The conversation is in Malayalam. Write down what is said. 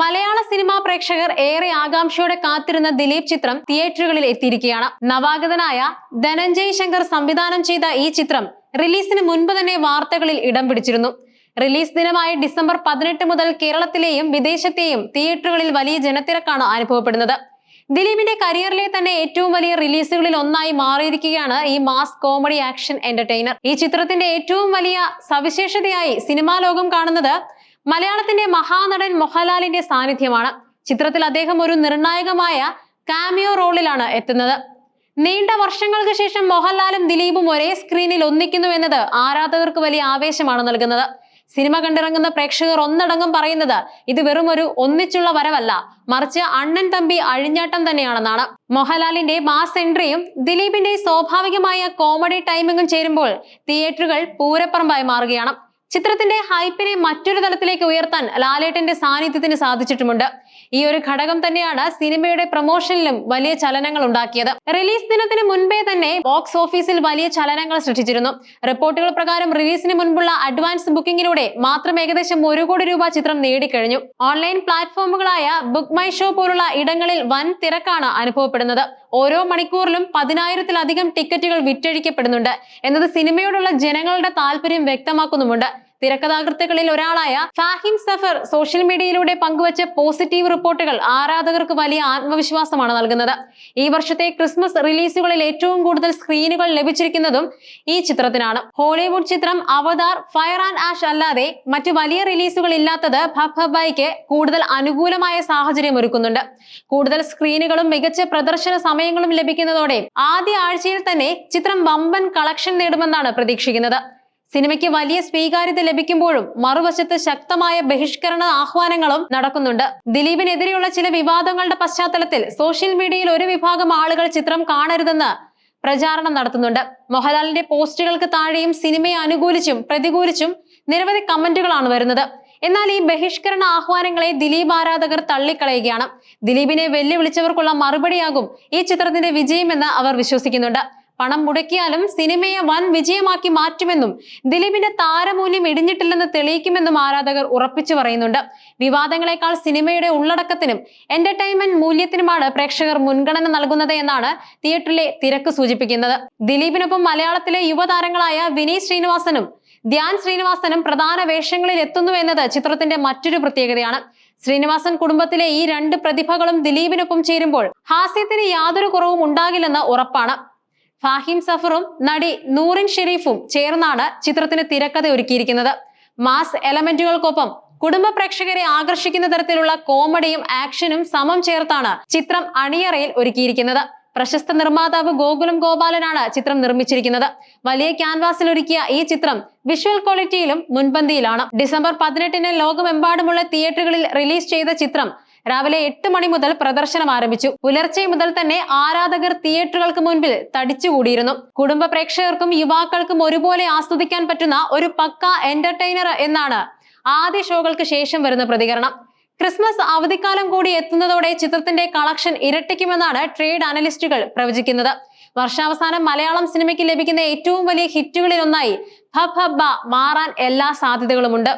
മലയാള സിനിമാ പ്രേക്ഷകർ ഏറെ ആകാംക്ഷയോടെ കാത്തിരുന്ന ദിലീപ് ചിത്രം തിയേറ്ററുകളിൽ എത്തിയിരിക്കുകയാണ്. നവാഗതനായ ധനഞ്ജയ് ശങ്കർ സംവിധാനം ചെയ്ത ഈ ചിത്രം റിലീസിന് മുൻപ് തന്നെ വാർത്തകളിൽ ഇടം പിടിച്ചിരുന്നു. റിലീസ് ദിനമായ ഡിസംബർ പതിനെട്ട് മുതൽ കേരളത്തിലെയും വിദേശത്തെയും തിയേറ്ററുകളിൽ വലിയ ജനത്തിരക്കാണ് അനുഭവപ്പെടുന്നത്. ദിലീപിന്റെ കരിയറിലെ തന്നെ ഏറ്റവും വലിയ റിലീസുകളിൽ ഒന്നായി മാറിയിരിക്കുകയാണ് ഈ മാസ് കോമഡി ആക്ഷൻ എന്റർടൈനർ. ഈ ചിത്രത്തിന്റെ ഏറ്റവും വലിയ സവിശേഷതയായി സിനിമാ ലോകം കാണുന്നത് മലയാളത്തിന്റെ മഹാനടൻ മോഹൻലാലിന്റെ സാന്നിധ്യമാണ്. ചിത്രത്തിൽ അദ്ദേഹം ഒരു നിർണായകമായ കാമിയോ റോളിലാണ് എത്തുന്നത്. നീണ്ട വർഷങ്ങൾക്ക് ശേഷം മോഹൻലാലും ദിലീപും ഒരേ സ്ക്രീനിൽ ഒന്നിക്കുന്നു എന്നത് ആരാധകർക്ക് വലിയ ആവേശമാണ് നൽകുന്നത്. സിനിമ കണ്ടിറങ്ങുന്ന പ്രേക്ഷകർ ഒന്നടങ്കം പറയുന്നത് ഇത് വെറും ഒരു ഒന്നിച്ചുള്ള വരവല്ല മറിച്ച് അണ്ണൻ തമ്പി അഴിഞ്ഞാട്ടം തന്നെയാണെന്നാണ്. മോഹൻലാലിന്റെ മാസ് എൻട്രിയും ദിലീപിന്റെ സ്വാഭാവികമായ കോമഡി ടൈമിങ്ങും ചേരുമ്പോൾ തിയേറ്ററുകൾ പൂരപ്പറമ്പായി മാറുകയാണ്. ചിത്രത്തിന്റെ ഹൈപ്പിനെ മറ്റൊരു തലത്തിലേക്ക് ഉയർത്താൻ ലാലേട്ടന്റെ സാന്നിധ്യത്തിന് സാധിച്ചിട്ടുമുണ്ട്. ഈ ഒരു ഘടകം തന്നെയാണ് സിനിമയുടെ പ്രൊമോഷനിലും വലിയ ചലനങ്ങൾ ഉണ്ടാക്കിയത്. റിലീസ് ദിനത്തിന് മുൻപേ തന്നെ ബോക്സ് ഓഫീസിൽ വലിയ ചലനങ്ങൾ സൃഷ്ടിച്ചിരുന്നു. റിപ്പോർട്ടുകൾ പ്രകാരം റിലീസിന് മുൻപുള്ള അഡ്വാൻസ് ബുക്കിംഗിലൂടെ മാത്രം ഏകദേശം ഒരു കോടി രൂപ ചിത്രം നേടിക്കഴിഞ്ഞു. ഓൺലൈൻ പ്ലാറ്റ്ഫോമുകളായ ബുക്ക് മൈ ഷോ പോലുള്ള ഇടങ്ങളിൽ വൻ തിരക്കാണ് അനുഭവപ്പെടുന്നത്. ഓരോ മണിക്കൂറിലും പതിനായിരത്തിലധികം ടിക്കറ്റുകൾ വിറ്റഴിക്കപ്പെടുന്നുണ്ട്. എന്നത് സിനിമയോടുള്ള ജനങ്ങളുടെ താല്പര്യം വ്യക്തമാക്കുന്നുമുണ്ട്. തിരക്കഥാകൃത്തുക്കളിൽ ഒരാളായ ഫാഹിം സഫർ സോഷ്യൽ മീഡിയയിലൂടെ പങ്കുവച്ച പോസിറ്റീവ് റിപ്പോർട്ടുകൾ ആരാധകർക്ക് വലിയ ആത്മവിശ്വാസമാണ് നൽകുന്നത്. ഈ വർഷത്തെ ക്രിസ്മസ് റിലീസുകളിൽ ഏറ്റവും കൂടുതൽ സ്ക്രീനുകൾ ലഭിച്ചിരിക്കുന്നതും ഈ ചിത്രത്തിനാണ്. ഹോളിവുഡ് ചിത്രം അവതാർ ഫയർ ആൻഡ് ആഷ് അല്ലാതെ മറ്റു വലിയ റിലീസുകൾ ഇല്ലാത്തത് ഭബ്ബായിക്ക് കൂടുതൽ അനുകൂലമായ സാഹചര്യം ഒരുക്കുന്നുണ്ട്. കൂടുതൽ സ്ക്രീനുകളും മികച്ച പ്രദർശന സമയങ്ങളും ലഭിക്കുന്നതോടെ ആദ്യ ആഴ്ചയിൽ തന്നെ ചിത്രം വമ്പൻ കളക്ഷൻ നേടുമെന്നാണ് പ്രതീക്ഷിക്കുന്നത്. സിനിമയ്ക്ക് വലിയ സ്വീകാര്യത ലഭിക്കുമ്പോഴും മറുവശത്ത് ശക്തമായ ബഹിഷ്കരണ ആഹ്വാനങ്ങളും നടക്കുന്നുണ്ട്. ദിലീപിനെതിരെയുള്ള ചില വിവാദങ്ങളുടെ പശ്ചാത്തലത്തിൽ സോഷ്യൽ മീഡിയയിൽ ഒരു വിഭാഗം ആളുകൾ ചിത്രം കാണരുതെന്ന് പ്രചാരണം നടത്തുന്നുണ്ട്. മോഹൻലാലിന്റെ പോസ്റ്റുകൾക്ക് താഴെയും സിനിമയെ അനുകൂലിച്ചും പ്രതികൂലിച്ചും നിരവധി കമന്റുകളാണ് വരുന്നത്. എന്നാൽ ഈ ബഹിഷ്കരണ ആഹ്വാനങ്ങളെ ദിലീപ് ആരാധകർ തള്ളിക്കളയുകയാണ്. ദിലീപിനെ വെല്ലുവിളിച്ചവർക്കുള്ള മറുപടിയാകും ഈ ചിത്രത്തിന്റെ വിജയമെന്ന് അവർ വിശ്വസിക്കുന്നുണ്ട്. പണം മുടക്കിയാലും സിനിമയെ വൻ വിജയമാക്കി മാറ്റുമെന്നും ദിലീപിന്റെ താരമൂല്യം ഇടിഞ്ഞിട്ടില്ലെന്ന് തെളിയിക്കുമെന്നും ആരാധകർ ഉറപ്പിച്ചു പറയുന്നുണ്ട്. വിവാദങ്ങളെക്കാൾ സിനിമയുടെ ഉള്ളടക്കത്തിനും എന്റർടൈൻമെന്റ് മൂല്യത്തിനുമാണ് പ്രേക്ഷകർ മുൻഗണന നൽകുന്നത് എന്നാണ് തിയേറ്ററിലെ തിരക്ക് സൂചിപ്പിക്കുന്നത്. ദിലീപിനൊപ്പം മലയാളത്തിലെ യുവതാരങ്ങളായ വിനീത് ശ്രീനിവാസനും ധ്യാൻ ശ്രീനിവാസനും പ്രധാന വേഷങ്ങളിൽ എത്തുന്നു എന്നത് ചിത്രത്തിന്റെ മറ്റൊരു പ്രത്യേകതയാണ്. ശ്രീനിവാസൻ കുടുംബത്തിലെ ഈ രണ്ട് പ്രതിഭകളും ദിലീപിനൊപ്പം ചേരുമ്പോൾ ഹാസ്യത്തിന് യാതൊരു കുറവും ഉണ്ടാകില്ലെന്ന് ഉറപ്പാണ്. ഫാഹിം സഫറും നടി നൂറിൻ ഷെരീഫും ചേർന്നാണ് ചിത്രത്തിന് തിരക്കഥ ഒരുക്കിയിരിക്കുന്നത്. മാസ് എലമെന്റുകൾക്കൊപ്പം കുടുംബ പ്രേക്ഷകരെ ആകർഷിക്കുന്ന തരത്തിലുള്ള കോമഡിയും ആക്ഷനും സമം ചേർത്താണ് ചിത്രം അണിയറയിൽ ഒരുക്കിയിരിക്കുന്നത്. പ്രശസ്ത നിർമ്മാതാവ് ഗോകുലം ഗോപാലനാണ് ചിത്രം നിർമ്മിച്ചിരിക്കുന്നത്. വലിയ ക്യാൻവാസിൽ ഒരുക്കിയ ഈ ചിത്രം വിഷ്വൽ ക്വാളിറ്റിയിലും മുൻപന്തിയിലാണ്. ഡിസംബർ പതിനെട്ടിന് ലോകമെമ്പാടുമുള്ള തിയേറ്ററുകളിൽ റിലീസ് ചെയ്ത ചിത്രം രാവിലെ എട്ട് മണി മുതൽ പ്രദർശനം ആരംഭിച്ചു. പുലർച്ചെ മുതൽ തന്നെ ആരാധകർ തിയേറ്ററുകൾക്ക് മുൻപിൽ തടിച്ചുകൂടിയിരുന്നു. കുടുംബ പ്രേക്ഷകർക്കും യുവാക്കൾക്കും ഒരുപോലെ ആസ്വദിക്കാൻ പറ്റുന്ന ഒരു പക്ക എന്റർടൈനർ എന്നാണ് ആദ്യ ഷോകൾക്ക് ശേഷം വരുന്ന പ്രതികരണം. ക്രിസ്മസ് അവധിക്കാലം കൂടി എത്തുന്നതോടെ ചിത്രത്തിന്റെ കളക്ഷൻ ഇരട്ടിക്കുമെന്നാണ് ട്രേഡ് അനലിസ്റ്റുകൾ പ്രവചിക്കുന്നത്. വർഷാവസാനം മലയാളം സിനിമയ്ക്ക് ലഭിക്കുന്ന ഏറ്റവും വലിയ ഹിറ്റുകളിൽ ഒന്നായി ഹബ് ഹബ്ബ മാറാൻ എല്ലാ സാധ്യതകളുമുണ്ട്.